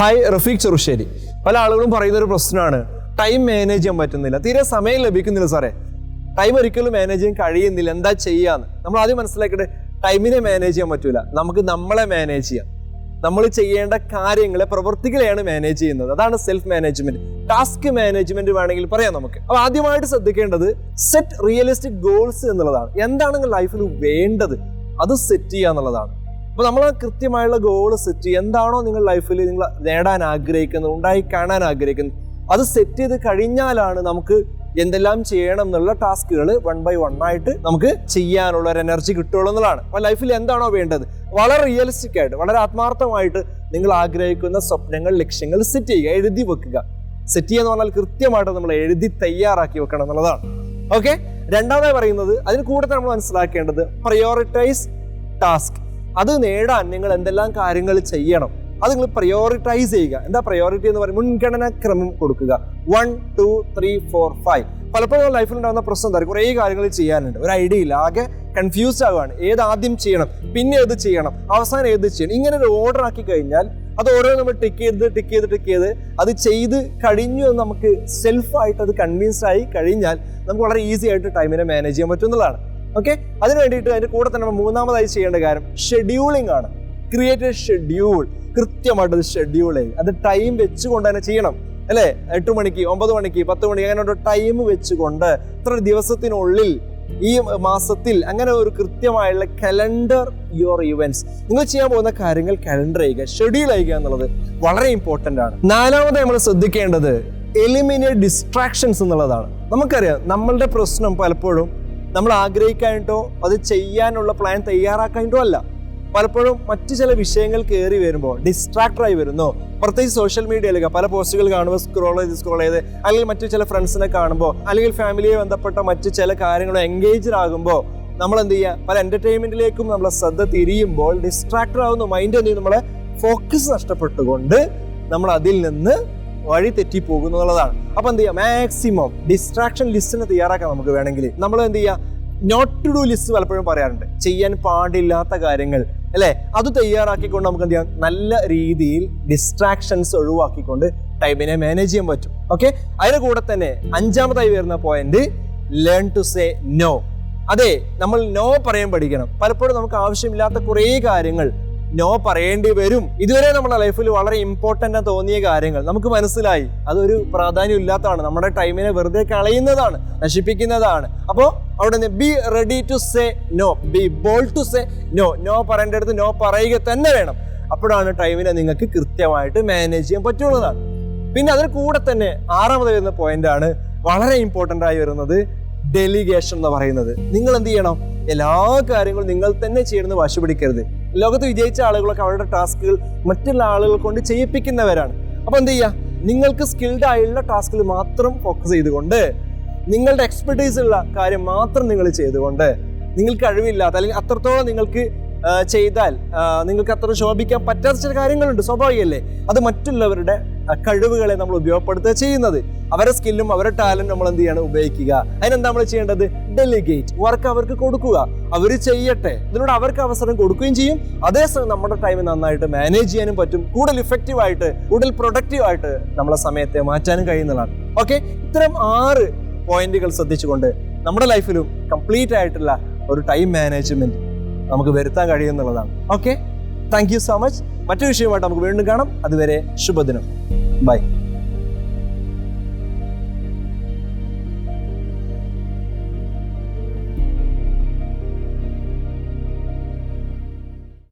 Hi Rafeeq Cherusseri. പല ആളുകളും പറയുന്ന ഒരു പ്രശ്നമാണ്. ടൈം മാനേജ് ചെയ്യാൻ പറ്റുന്നില്ല. തീരെ സമയം ലഭിക്കുന്നില്ല സാറേ. ടൈം ഒരിക്കലും മാനേജ് ചെയ്യാൻ കഴിയുന്നില്ല. എന്താ ചെയ്യാന്ന്? നമ്മൾ ആദ്യം മനസ്സിലാക്കിയിട്ട് ടൈമിനെ മാനേജ് ചെയ്യാൻ പറ്റൂല. നമുക്ക് നമ്മളെ മാനേജ് ചെയ്യാം. നമ്മൾ ചെയ്യേണ്ട കാര്യങ്ങളെ പ്രവർത്തികളെയാണ് മാനേജ് ചെയ്യുന്നത്. അതാണ് സെൽഫ് മാനേജ്മെന്റ് ടാസ്ക് മാനേജ്മെന്റ് വേണമെങ്കിൽ പറയാം നമുക്ക്. അപ്പൊ ആദ്യമായിട്ട് ശ്രദ്ധിക്കേണ്ടത് സെറ്റ് റിയലിസ്റ്റിക് ഗോൾസ് എന്നുള്ളതാണ്. എന്താണ് ലൈഫിൽ വേണ്ടത്? അത് സെറ്റ് ചെയ്യുക എന്നുള്ളതാണ്. അപ്പൊ നമ്മൾ കൃത്യമായുള്ള ഗോൾ സെറ്റ് ചെയ്യുക എന്താണോ നിങ്ങൾ ലൈഫിൽ നിങ്ങൾ നേടാൻ ആഗ്രഹിക്കുന്നത് ഉണ്ടായി കാണാൻ ആഗ്രഹിക്കുന്നത് അത് സെറ്റ് ചെയ്ത് കഴിഞ്ഞാലാണ് നമുക്ക് എന്തെല്ലാം ചെയ്യണം എന്നുള്ള ടാസ്കുകൾ വൺ ബൈ വൺ ആയിട്ട് നമുക്ക് ചെയ്യാനുള്ള ഒരു എനർജി കിട്ടുള്ളൂ എന്നുള്ളതാണ്. അപ്പൊ ലൈഫിൽ എന്താണോ വേണ്ടത്? വളരെ റിയലിസ്റ്റിക് ആയിട്ട് വളരെ ആത്മാർത്ഥമായിട്ട് നിങ്ങൾ ആഗ്രഹിക്കുന്ന സ്വപ്നങ്ങൾ ലക്ഷ്യങ്ങൾ സെറ്റ് ചെയ്യുക എഴുതി വെക്കുക. സെറ്റ് ചെയ്യുക എന്ന് പറഞ്ഞാൽ കൃത്യമായിട്ട് നമ്മൾ എഴുതി തയ്യാറാക്കി വെക്കണം എന്നുള്ളതാണ്. ഓക്കെ രണ്ടാമതായി പറയുന്നത് അതിന് കൂടെ നമ്മൾ മനസ്സിലാക്കേണ്ടത് പ്രയോറിറ്റൈസ് ടാസ്ക് അത് നേടാൻ നിങ്ങൾ എന്തെല്ലാം കാര്യങ്ങൾ ചെയ്യണം. അത് നിങ്ങൾ പ്രയോറിറ്റൈസ് ചെയ്യുക. എന്താ പ്രയോറിറ്റി എന്ന് പറയുന്നത്? മുൻഗണന ക്രമം കൊടുക്കുക. One two three four five പലപ്പോഴും ലൈഫിൽ ഉണ്ടാകുന്ന പ്രശ്നം എന്താ? കുറേ കാര്യങ്ങൾ ചെയ്യാനുണ്ട്. ഒരു ഐഡിയ ഇല്ല. ആകെ കൺഫ്യൂസ്ഡ് ആവുകയാണ്. ഏത് ആദ്യം ചെയ്യണം? പിന്നെ ഏത് ചെയ്യണം? അവസാനം ഏത് ചെയ്യണം? ഇങ്ങനെ ഒരു ഓർഡർ ആക്കി കഴിഞ്ഞാൽ അത് ഓരോ നമ്മൾ ടിക്ക് ചെയ്ത് ടിക്ക് ചെയ്ത് ടിക്ക് ചെയ്ത് അത് ചെയ്ത് കഴിഞ്ഞു എന്ന് നമുക്ക് സെൽഫായിട്ട് അത് കൺവിൻസ്ഡ് ആയി കഴിഞ്ഞാൽ നമുക്ക് വളരെ ഈസി ആയിട്ട് ടൈമിനെ മാനേജ് ചെയ്യാൻ പറ്റും എന്നുള്ളതാണ്. ഓക്കെ അതിന് വേണ്ടിയിട്ട് അതിന്റെ കൂടെ തന്നെ മൂന്നാമതായി ചെയ്യേണ്ട കാര്യം ഷെഡ്യൂളിംഗ് ആണ്. ക്രിയേറ്റ് എ ഷെഡ്യൂൾ കൃത്യമായിട്ട് അത് ഷെഡ്യൂൾ ചെയ്യും അത് ടൈം വെച്ചുകൊണ്ട് തന്നെ ചെയ്യണം. അല്ലേ? എട്ട് മണിക്ക് ഒമ്പത് മണിക്ക് പത്ത് മണിക്ക് അങ്ങനെ ഒരു ടൈം വെച്ചുകൊണ്ട് ഇത്ര ദിവസത്തിനുള്ളിൽ ഈ മാസത്തിൽ അങ്ങനെ ഒരു കൃത്യമായുള്ള കലണ്ടർ യുവർ ഇവന്റ്സ് നിങ്ങൾ ചെയ്യാൻ പോകുന്ന കാര്യങ്ങൾ കലണ്ടർ ചെയ്യുക ഷെഡ്യൂൾ ചെയ്യുക എന്നുള്ളത് വളരെ ഇമ്പോർട്ടന്റ് ആണ്. നാലാമത് നമ്മൾ ശ്രദ്ധിക്കേണ്ടത് എലിമിനേറ്റ് ഡിസ്ട്രാക്ഷൻസ് എന്നുള്ളതാണ്. നമുക്കറിയാം നമ്മളുടെ പ്രശ്നം പലപ്പോഴും നമ്മൾ ആഗ്രഹിക്കാനായിട്ടോ അത് ചെയ്യാനുള്ള പ്ലാൻ തയ്യാറാക്കാനായിട്ടോ അല്ല. പലപ്പോഴും മറ്റു ചില വിഷയങ്ങൾ കയറി വരുമ്പോൾ ഡിസ്ട്രാക്ടറായി വരുന്നു. പ്രത്യേകിച്ച് സോഷ്യൽ മീഡിയയിലൊക്കെ പല പോസ്റ്റുകൾ കാണുമ്പോൾ സ്ക്രോൾ ചെയ്ത് സ്ക്രോൾ ചെയ്ത് അല്ലെങ്കിൽ മറ്റു ചില ഫ്രണ്ട്സിനെ കാണുമ്പോൾ അല്ലെങ്കിൽ ഫാമിലിയെ ബന്ധപ്പെട്ട മറ്റു ചില കാര്യങ്ങൾ എൻഗേജ്ഡ് ആകുമ്പോൾ നമ്മൾ എന്ത് ചെയ്യുക? പല എന്റർടൈൻമെന്റിലേക്കും നമ്മളെ ശ്രദ്ധ തിരിയുമ്പോൾ ഡിസ്ട്രാക്ടർ ആവുന്നു. മൈൻഡ് എന്ത് ചെയ്യും? നമ്മളെ ഫോക്കസ് നഷ്ടപ്പെട്ടുകൊണ്ട് നമ്മൾ അതിൽ നിന്ന് വഴി തെറ്റി പോകുന്നുള്ളതാണ് എന്നുള്ളതാണ്. അപ്പൊ എന്ത് ചെയ്യുക? മാക്സിമം ഡിസ്ട്രാക്ഷൻ ലിസ്റ്റിന് തയ്യാറാക്കാം നമുക്ക് വേണമെങ്കിൽ. നമ്മൾ എന്ത് ചെയ്യുക? നോട്ട് ടു ഡു ലിസ്റ്റ് പലപ്പോഴും പറയാറുണ്ട്. ചെയ്യാൻ പാടില്ലാത്ത കാര്യങ്ങൾ അല്ലെ? അത് തയ്യാറാക്കിക്കൊണ്ട് നമുക്ക് എന്ത് ചെയ്യാം? നല്ല രീതിയിൽ ഡിസ്ട്രാക്ഷൻസ് ഒഴിവാക്കിക്കൊണ്ട് ടൈമിനെ മാനേജ് ചെയ്യാൻ പറ്റും. ഓക്കെ അതിന് കൂടെ തന്നെ അഞ്ചാമതായി വരുന്ന point learn to say no അതെ നമ്മൾ നോ പറയാൻ പഠിക്കണം. പലപ്പോഴും നമുക്ക് ആവശ്യമില്ലാത്ത കുറേ കാര്യങ്ങൾ നോ പറയേണ്ടി വരും. ഇതുവരെ നമ്മുടെ ലൈഫിൽ വളരെ ഇമ്പോർട്ടന്റ് തോന്നിയ കാര്യങ്ങൾ. നമുക്ക് മനസ്സിലായി. അതൊരു പ്രാധാന്യം ഇല്ലാത്തതാണ്. നമ്മുടെ ടൈമിനെ വെറുതെ കളയുന്നതാണ് നശിപ്പിക്കുന്നതാണ്. അപ്പോൾ അവിടെ be ready to say no be bold to say no no പറയേണ്ട അടുത്ത് നോ പറയുക തന്നെ വേണം. അപ്പോഴാണ് ടൈമിനെ നിങ്ങൾക്ക് കൃത്യമായിട്ട് മാനേജ് ചെയ്യാൻ പറ്റുള്ളതാണ്. പിന്നെ അതിന് കൂടെ തന്നെ ആറാമത് വരുന്ന പോയിന്റ് ആണ് വളരെ ഇമ്പോർട്ടന്റ് ആയി വരുന്നത് ഡെലിഗേഷൻ എന്ന് പറയുന്നത്. നിങ്ങൾ എന്ത് ചെയ്യണം? എല്ലാ കാര്യങ്ങളും നിങ്ങൾ തന്നെ ചെയ്യണമെന്ന് വാശി ലോകത്ത് വിജയിച്ച ആളുകളൊക്കെ അവരുടെ ടാസ്കുകൾ മറ്റുള്ള ആളുകൾ കൊണ്ട് ചെയ്യിപ്പിക്കുന്നവരാണ്. അപ്പൊ എന്ത് ചെയ്യുക നിങ്ങൾക്ക് സ്കിൽഡ് ആയുള്ള ടാസ്കിൽ മാത്രം ഫോക്കസ് ചെയ്തുകൊണ്ട് നിങ്ങളുടെ എക്സ്പെർട്ടീസ് ഉള്ള കാര്യം മാത്രം നിങ്ങൾ ചെയ്തുകൊണ്ട് നിങ്ങൾക്ക് കഴിവില്ലാത്ത അല്ലെങ്കിൽ അത്രത്തോളം നിങ്ങൾക്ക് ചെയ്താൽ നിങ്ങൾക്ക് അത്ര ശോഭിക്കാൻ പറ്റാത്ത ചില കാര്യങ്ങളുണ്ട് സ്വാഭാവികമല്ലേ? അത് മറ്റുള്ളവരുടെ കഴിവുകളെ നമ്മൾ ഉപയോഗപ്പെടുത്തുക ചെയ്യുന്നത്. അവരുടെ സ്കില്ലും അവരുടെ ടാലന്റും നമ്മൾ എന്ത് ചെയ്യണം? ഉപയോഗിക്കുക. അതിനെന്താ നമ്മൾ ചെയ്യേണ്ടത്? ഡെലിഗേറ്റ് വർക്ക് അവർക്ക് കൊടുക്കുക. അവർ ചെയ്യട്ടെ. ഇതിലൂടെ അവർക്ക് അവസരം കൊടുക്കുകയും ചെയ്യും. അതേസമയം നമ്മുടെ ടൈം നന്നായിട്ട് മാനേജ് ചെയ്യാനും പറ്റും. കൂടുതൽ ഇഫക്റ്റീവ് ആയിട്ട് കൂടുതൽ പ്രൊഡക്റ്റീവ് ആയിട്ട് നമ്മളെ സമയത്തെ മാറ്റാനും കഴിയുന്നതാണ്. ഓക്കെ ഇത്തരം ആറ് പോയിന്റുകൾ ശ്രദ്ധിച്ചുകൊണ്ട് നമ്മുടെ ലൈഫിലും കംപ്ലീറ്റ് ആയിട്ടുള്ള ഒരു ടൈം മാനേജ്മെന്റ് നമുക്ക് വരുത്താൻ കഴിയുമെന്നുള്ളതാണ് okay thank you so much മറ്റു വിഷയമായിട്ട് നമുക്ക് വീണ്ടും കാണാം. അതുവരെ ശുഭദിനം. ബൈ